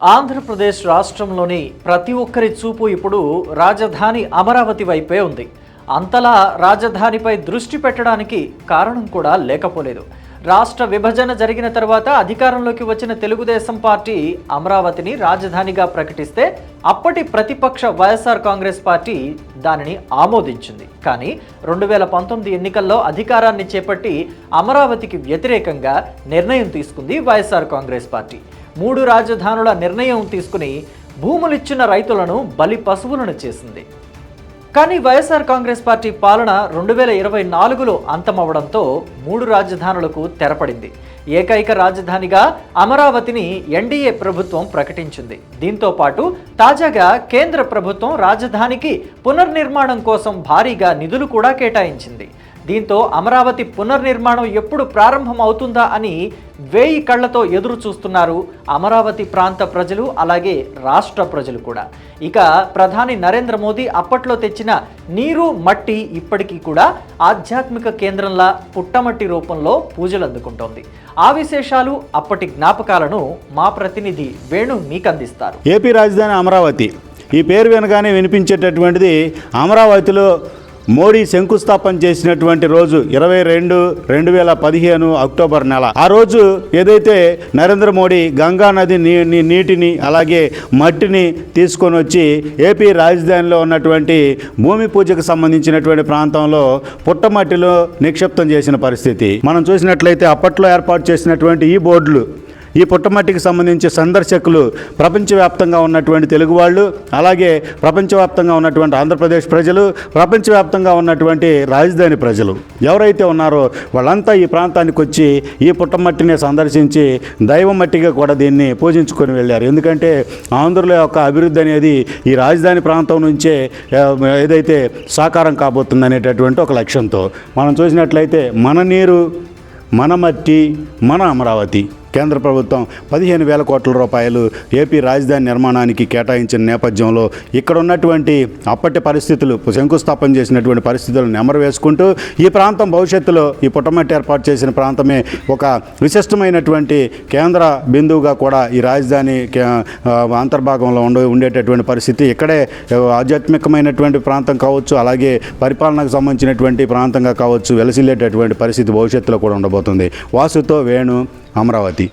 ఆంధ్రప్రదేశ్ రాష్ట్రంలోని ప్రతి ఒక్కరి చూపు ఇప్పుడు రాజధాని అమరావతి వైపే ఉంది. అంతలా రాజధానిపై దృష్టి పెట్టడానికి కారణం కూడా లేకపోలేదు. రాష్ట్ర విభజన జరిగిన తర్వాత అధికారంలోకి వచ్చిన తెలుగుదేశం పార్టీ అమరావతిని రాజధానిగా ప్రకటిస్తే అప్పటి ప్రతిపక్ష వైఎస్ఆర్ కాంగ్రెస్ పార్టీ దానిని ఆమోదించింది. కానీ రెండు వేల పంతొమ్మిది ఎన్నికల్లో అధికారాన్ని చేపట్టి అమరావతికి వ్యతిరేకంగా నిర్ణయం తీసుకుంది వైఎస్ఆర్ కాంగ్రెస్ పార్టీ. మూడు రాజధానుల నిర్ణయం తీసుకుని భూములిచ్చిన రైతులను బలి పశువులను చేసింది. కానీ వైఎస్ఆర్ కాంగ్రెస్ పార్టీ పాలన రెండు వేల ఇరవై నాలుగులో అంతమవడంతో మూడు రాజధానులకు తెరపడింది. ఏకైక రాజధానిగా అమరావతిని ఎన్డీఏ ప్రభుత్వం ప్రకటించింది. దీంతో పాటు తాజాగా కేంద్ర ప్రభుత్వం రాజధానికి పునర్నిర్మాణం కోసం భారీగా నిధులు కూడా కేటాయించింది. దీంతో అమరావతి పునర్నిర్మాణం ఎప్పుడు ప్రారంభం అవుతుందా అని వేయి కళ్ళతో ఎదురు చూస్తున్నారు అమరావతి ప్రాంత ప్రజలు అలాగే రాష్ట్ర ప్రజలు కూడా. ఇక ప్రధాని నరేంద్ర మోదీ అప్పట్లో తెచ్చిన నీరు మట్టి ఇప్పటికీ కూడా ఆధ్యాత్మిక కేంద్రంలా పుట్టమట్టి రూపంలో పూజలు అందుకుంటోంది. ఆ విశేషాలు అప్పటి జ్ఞాపకాలను మా ప్రతినిధి వేణు మీకు అందిస్తారు ఏపీ రాజధాని అమరావతి. ఈ పేరు వెనగానే వినిపించేటటువంటిది అమరావతిలో మోడీ శంకుస్థాపన చేసినటువంటి రోజు ఇరవై రెండు రెండు వేల పదిహేను అక్టోబర్ నెల. ఆ రోజు ఏదైతే నరేంద్ర మోడీ గంగా నది నీ నీటిని అలాగే మట్టిని తీసుకొని వచ్చి ఏపీ రాజధానిలో ఉన్నటువంటి భూమి పూజకు సంబంధించినటువంటి ప్రాంతంలో పుట్టమట్టిలో నిక్షిప్తం చేసిన పరిస్థితి. మనం చూసినట్లయితే అప్పట్లో ఏర్పాటు చేసినటువంటి ఈ బోర్డులు ఈ పుట్టమట్టికి సంబంధించి సందర్శకులు ప్రపంచవ్యాప్తంగా ఉన్నటువంటి తెలుగు వాళ్ళు అలాగే ప్రపంచవ్యాప్తంగా ఉన్నటువంటి ఆంధ్రప్రదేశ్ ప్రజలు ప్రపంచవ్యాప్తంగా ఉన్నటువంటి రాజధాని ప్రజలు. ఎవరైతే ఉన్నారో వాళ్ళంతా ఈ ప్రాంతానికి వచ్చి ఈ పుట్టమట్టిని సందర్శించి దైవ మట్టిగా కూడా దీన్ని పూజించుకొని వెళ్ళారు. ఎందుకంటే ఆంధ్రుల యొక్క అభివృద్ధి అనేది ఈ రాజధాని ప్రాంతం నుంచే ఏదైతే సాకారం కాబోతుంది అనేటటువంటి ఒక లక్ష్యంతో. మనం చూసినట్లయితే మన నీరు మన మట్టి మన అమరావతి. కేంద్ర ప్రభుత్వం పదిహేను వేల కోట్ల రూపాయలు ఏపీ రాజధాని నిర్మాణానికి కేటాయించిన నేపథ్యంలో ఇక్కడ ఉన్నటువంటి అప్పటి పరిస్థితులు శంకుస్థాపన చేసినటువంటి పరిస్థితులను నెమరు వేసుకుంటూ ఈ ప్రాంతం భవిష్యత్తులో ఈ పుట్టమట్టి ఏర్పాటు చేసిన ప్రాంతమే ఒక విశిష్టమైనటువంటి కేంద్ర బిందువుగా కూడా ఈ రాజధాని కే- అంతర్భాగంలో ఉండ ఉండేటటువంటి పరిస్థితి ఇక్కడే ఆధ్యాత్మికమైనటువంటి ప్రాంతం కావచ్చు అలాగే పరిపాలనకు సంబంధించినటువంటి ప్రాంతంగా కావచ్చు వెలసిల్లేటటువంటి పరిస్థితి భవిష్యత్తులో కూడా ఉండబోతుంది. వాసుతో వేణు అమరావతి